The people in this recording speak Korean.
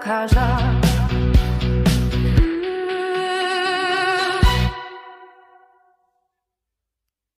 가자.